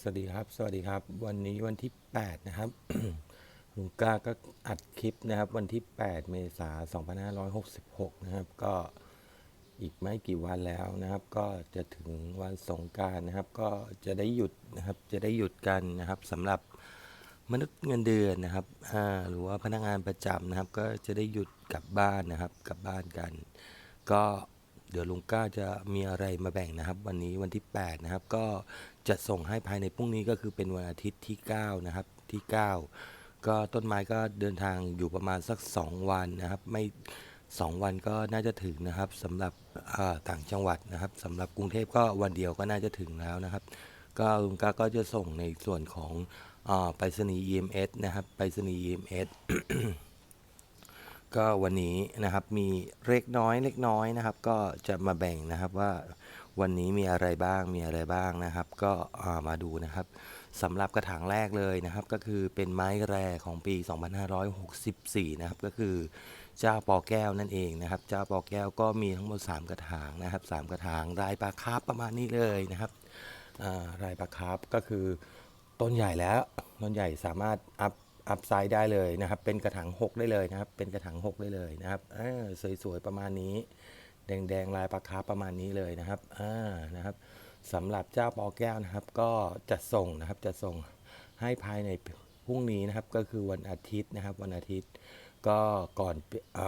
สวัสดีครับ สวัสดีครับ วันนี้วันที่ 8 นะครับลุงก้าก็อัดคลิปนะครับ วันที่ 8 เมษายน2566 นะครับ ก็อีกไม่กี่วันแล้วนะครับ ก็จะถึงวันสงการนะครับ ก็จะได้หยุดนะครับ จะได้หยุดกันนะครับสำหรับมนุษย์เงินเดือนนะครับหรือว่าพนักงานประจำนะครับ ก็จะได้หยุดกลับบ้านนะครับ กลับบ้านกัน ก็ เดี๋ยวลุงก้าจะมีอะไรมาแบ่งนะครับ วันนี้วันที่ 8 นะครับ ก็จะส่งให้ภายในพรุ่งนี้ก็คือเป็นวันอาทิตย์ที่ 9 นะครับที่ 9 ก็ต้นไม้ก็เดินทางอยู่ประมาณสัก 2 วันนะครับ ไม่ 2 วันก็น่าจะถึงนะครับสำหรับต่างจังหวัดนะครับสำหรับกรุงเทพก็วันเดียวก็น่าจะถึงแล้วนะครับ ก็ลุงก้าก็จะส่งในส่วนของอไปรษณีย์ EMS นะครับไปรษณีย์ EMS ก็วันนี้นะครับมีเล็กน้อยเล็กน้อยนะครับ ก็จะมาแบ่งนะครับว่าวันนี้มีอะไรบ้างมีอะไรบ้างนะครับ ก็อ่ามาดูนะครับสำหรับกระถางแรกเลยนะครับ ก็คือเป็นไม้แรของปี 2564 นะครับ ก็คือเจ้าปอแก้วนั่นเองนะครับ เจ้าปอแก้วก็มีทั้งหมด 3 กระถางนะครับ 3 กระถางลายปลาคาร์ประมาณนี้เลยนะครับอ่าลายปลาคาร์ก็คือต้นใหญ่แล้วต้นใหญ่สามารถอัพ อัพไซด์ได้เลยนะครับ เป็นกระถาง6ได้เลยนะครับ เป็นกระถาง6ได้เลยนะครับสวยๆประมาณนี้ แดงๆลายปลาคาร์ฟประมาณนี้เลยนะครับอ่านะครับสำหรับเจ้าปอแก้วนะครับ ก็จะส่งนะครับจะส่งให้ภายในพรุ่งนี้นะครับก็คือวันอาทิตย์นะครับ วันอาทิตย์ก็ก่อนอ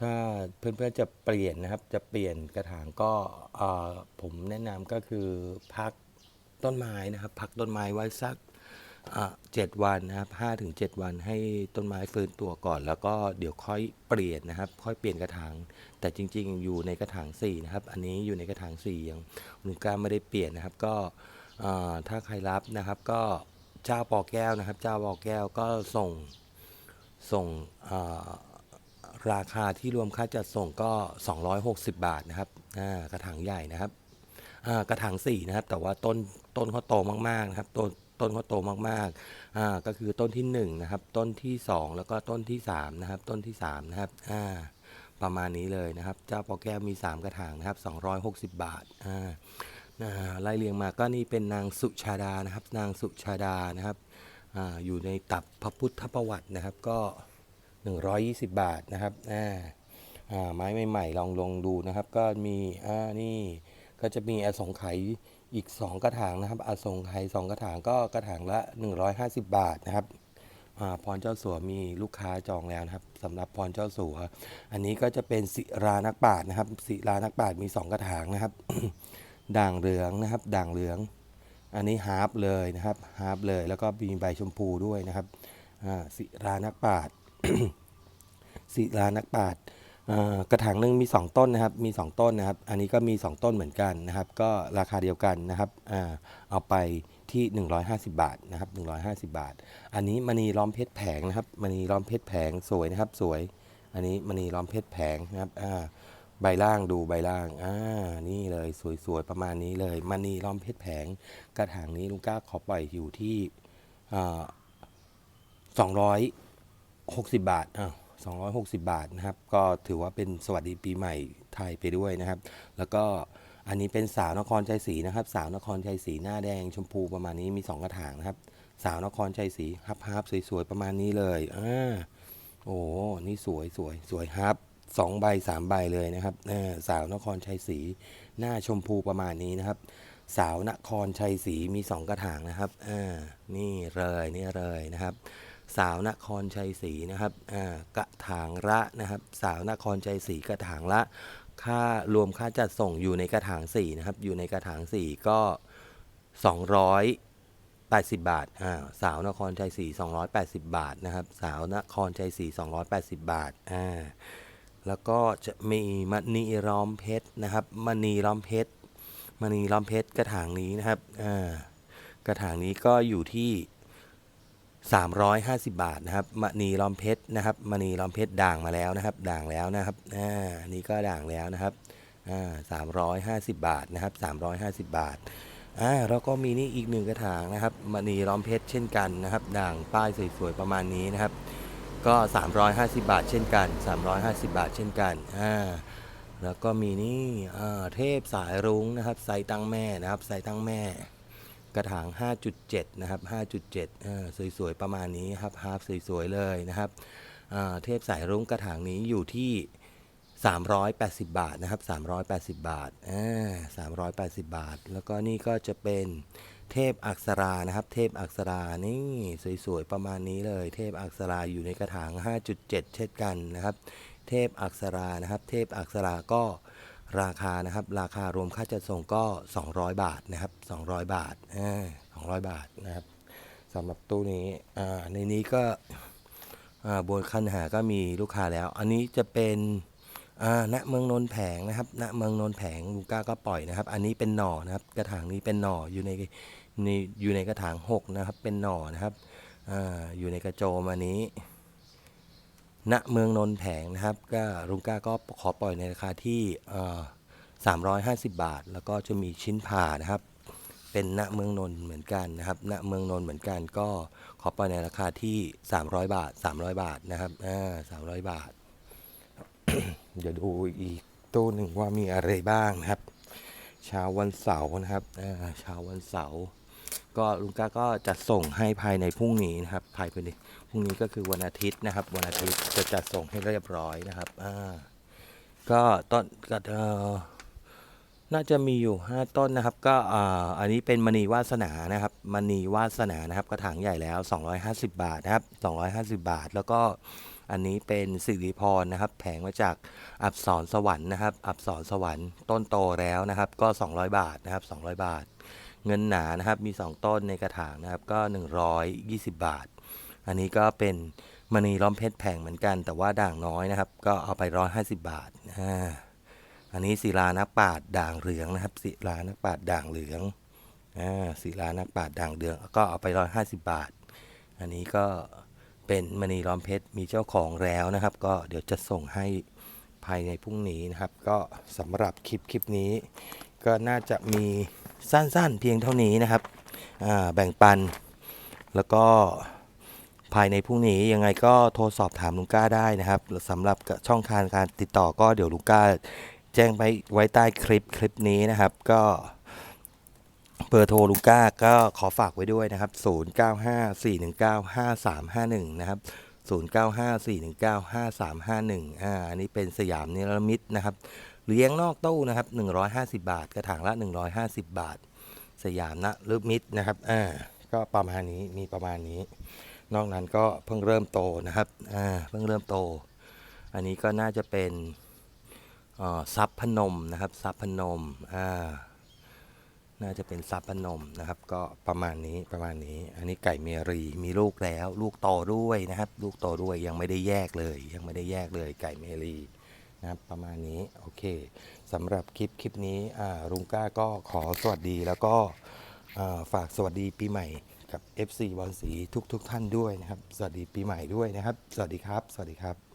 ถ้าเพื่อนๆจะเปลี่ยนนะครับ จะเปลี่ยนกระถางก็ผมแนะนำก็คือพักต้นไม้นะครับ พักต้นไม้ไว้สัก เจ็ดวันนะครับห้าถึงเจ็ดวันให้ต้นไม้ฟื้นตัวก่อน แล้วก็เดี๋ยวค่อยเปลี่ยนนะครับ ค่อยเปลี่ยนกระถางแต่จริง ๆ อยู่ในกระถางสี่นะครับ อันนี้อยู่ในกระถางสี่ยังลุงก้าไม่ได้เปลี่ยนนะครับ ก็ถ้าใครรับนะครับก็เจ้าปอแก้วนะครับ เจ้าปอแก้วก็ส่งส่งราคาที่รวมค่าจัดส่งก็ 260 บาทนะครับกระถางใหญ่นะครับกระถาง4นะครับ แต่ว่าต้นต้นเขาโตมากๆนะครับต้น ต้นเขาโตมากๆอ่าก็คือต้นที่1นะครับต้นที่ 2 แล้วก็ต้นที่3นะครับต้นที่3นะครับอ่าประมาณนี้เลยนะครับ เจ้าปอแก้วมี 3 กระถางนะครับ 260 บาทอ่าอ่าไล่เรียงมาก็นี่เป็นนางสุชาดานะครับ นางสุชาดานะครับอ่าอยู่ในตับพระพุทธประวัตินะครับก็ 120 บาทนะครับอ่าอ่าไม้ใหม่ๆลองลองดูนะครับ ก็มีอ่านี่ก็จะมีอสงไขย อีก 2 กระถางนะครับอสงไขย2กระถางก็กระถางละ 150 บาทนะครับพรเจ้าสัวมีลูกค้าจองแล้วนะครับสำหรับพรเจ้าสัว อันนี้ก็จะเป็นศิรานักปราชญ์นะครับศิรานักปราชญ์มี 2 กระถางนะครับ ด่างเหลืองนะครับ ด่างเหลือง อันนี้ฮาร์ปเลยนะครับฮาร์ปเลย แล้วก็มีใบชมพูด้วยนะครับศิรานักปราชญ์ศิลานักปราชญ์ กระถางหนึ่งมี 2 ต้นนะครับ มี 2 ต้นนะครับ อันนี้ก็มี 2 ต้นเหมือนกันนะครับ ก็ราคาเดียวกันนะครับเอาไปที่ 150 บาทนะครับ 150 บาท อันนี้มณีล้อมเพชรแผงนะครับมณีล้อมเพชรแผงสวยนะครับ สวย อันนี้มณีล้อมเพชรแผงนะครับใบล่างดูใบล่าง อ่า นี่เลยสวยๆประมาณนี้เลยมณีล้อมเพชรแผง กระถางนี้ลุงก้าขอปล่อยอยู่ที่อ่า200 60บาทอ้าว 260 บาทนะครับ ก็ถือว่าเป็นสวัสดีปีใหม่ไทยไปด้วยนะครับ แล้วก็อันนี้เป็นสาวนครชัยศรีนะครับ สาวนครชัยศรีหน้าแดงชมพูประมาณนี้มี 2 กระถางนะครับ สาวนครชัยศรีฮับฮับสวยๆประมาณนี้เลยอ่าโอ้นี่สวยสวยสวยฮับสองใบสามใบเลยนะครับสาวนครชัยศรีหน้าชมพูประมาณนี้นะครับ สาวนครชัยศรีมีสองกระถางนะครับอ่านี่เลยนี่เลยนะครับ สาวนครชัยศรีนะครับกระถางละนะครับ สาวนครชัยศรีกระถางละ ค่ารวมค่าจัดส่งอยู่ในกระถางสี่นะครับ อยู่ในกระถางสี่ก็ 280 บาทอ่าสาวนครชัยศรี280 บาทนะครับ สาวนครชัยศรี280 บาทอ่าแล้วก็จะมีมณีล้อมเพชรนะครับมณีล้อมเพชรมณีล้อมเพชรกระถางนี้นะครับอ่ากระถางนี้ก็อยู่ที่ 350 บาทนะครับมณีล้อมเพชรนะครับมณีล้อมเพชรด่างมาแล้วนะครับ ด่างแล้วนะครับอ่านนี้ก็ด่างแล้วนะครับอ่า350บาทนะครับ350บาทอ่าแล้วก็มีนี่อีกหนึ่งกระถางนะครับมณีล้อมเพชรเช่นกันนะครับ ด่างป้ายสวยๆประมาณนี้นะครับ ก็ 350 บาทเช่นกัน 350 บาทเช่นกันอ่าแล้วก็มีนี่อ่าเทพสายรุ้งนะครับไซส์ตั้งแม่นะครับไซส์ตั้งแม่ กระถาง 5.7 นะครับ 5.7 สวยๆ ประมาณนี้ครับฮาร์ฟสวยๆ เลยนะครับเทพสายรุ้งกระถางนี้อยู่ที่ 380 บาทนะครับ 380 บาทอ่า380 บาท แล้วก็นี่ก็จะเป็นเทพอักษรานะครับ เทพอักษรานี่สวยๆ ประมาณนี้เลย เทพอักษราอยู่ในกระถาง 5.7 เช่นกันนะครับ เทพอักษรานะครับ เทพอักษราก็ ราคานะครับ ราคารวมค่าจัดส่งก็ 200 บาทนะครับ 200 บาทอ่า200 บาทนะครับสำหรับตู้นี้อ่าในนี้ก็อ่าบนคันหาก็มีลูกค้าแล้ว อันนี้จะเป็นอ่าณเมืองนนแผงนะครับณเมืองนนแผงลูก้าก็ปล่อยนะครับ อันนี้เป็นหน่อนะครับ กระถางนี้เป็นหน่ออยู่ในในอยู่ในกระถางหกนะครับ เป็นหน่อนะครับอ่าอยู่ในกระโจมอันนี้ ณเมืองนนท์แผงนะครับ ก็ลุงก้าก็ขอปล่อยในราคาที่เอ่อ350บาท แล้วก็จะมีชิ้นผ่านะครับ เป็นณเมืองนนท์เหมือนกันนะครับณเมืองนนท์เหมือนกันก็ขอปล่อยในราคาที่300บาท300บาทนะครับอ่า300บาท เดี๋ยวดูอีกตู้หนึ่งว่ามีอะไรบ้างนะครับเช้าวันเสาร์นะครับเช้าวันเสาร์ ก็ลุงก้าก็จะส่งให้ภายในพรุ่งนี้นะครับ ภายในพรุ่งนี้ก็คือวันอาทิตย์นะครับ วันอาทิตย์จะจัดส่งให้เรียบร้อยนะครับอ่าก็ต้นก็เออน่าจะมีอยู่ 5 ต้นนะครับ ก็อ่าอันนี้เป็นมณีวาสนานะครับมณีวาสนานะครับ กระถางใหญ่แล้ว 250 บาทนะครับ 250 บาทแล้วก็อันนี้เป็นสิริพรนะครับ แผงมาจากอับสรสวรรค์นะครับ อับสรสวรรค์ต้นโตแล้วนะครับ ก็ 200 บาทนะครับ 200 บาท เงินหนานะครับมี 2 ต้นในกระถางนะครับก็ 120 บาท อันนี้ก็เป็นมณีล้อมเพชรแผงเหมือนกัน แต่ว่าด่างน้อยนะครับ ก็เอาไป 150 บาทอ่าอันนี้ศิลานักปาดด่างเหลืองนะครับศิลานักปาดด่างเหลืองอ่าศิลานักปาดด่างเหลืองก็เอาไป 150 บาท อันนี้ก็เป็นมณีล้อมเพชรมีเจ้าของแล้วนะครับ ก็เดี๋ยวจะส่งให้ภายในพรุ่งนี้นะครับ ก็สำหรับคลิปคลิปนี้ ก็น่าจะมี สั้นๆ เพียงเท่านี้นะครับแบ่งปัน แล้วก็ภายในพรุ่งนี้ยังไงก็โทรสอบถามลุงก้าได้นะครับสำหรับช่องทางการติดต่อก็เดี๋ยวลุงก้าแจ้งไปไว้ใต้คลิปคลิปนี้นะครับ ก็เบอร์โทรลุงก้าก็ขอฝากไว้ด้วยนะครับ 0954195351 นะครับ 0954195351อ่าอันนี้เป็นสยามนิรมิตนะครับเลี้ยงนอกตู้นะครับ 150 บาท กระถางละ 150 บาท สยามนะลึกมิดนะครับอ่าก็ประมาณนี้มีประมาณนี้ นอกนั้นก็เพิ่งเริ่มโตนะครับอ่าเพิ่งเริ่มโต อันนี้ก็น่าจะเป็นอ่อซับพนมนะครับซับพนมอ่า น่าจะเป็นซับพนมนะครับ ก็ประมาณนี้ประมาณนี้ อันนี้ไก่เมรีมีลูกแล้ว ลูกโตด้วยนะครับ ลูกโตด้วยยังไม่ได้แยกเลย ยังไม่ได้แยกเลย ไก่เมรีนะครับประมาณนี้โอเคสำหรับคลิปคลิปนี้อ่าลุงก้าก็ขอสวัสดีแล้วก็ฝากสวัสดีปีใหม่กับ FC บอลสีทุกทุกท่านด้วยนะครับ สวัสดีปีใหม่ด้วยนะครับ สวัสดีครับ สวัสดีครับ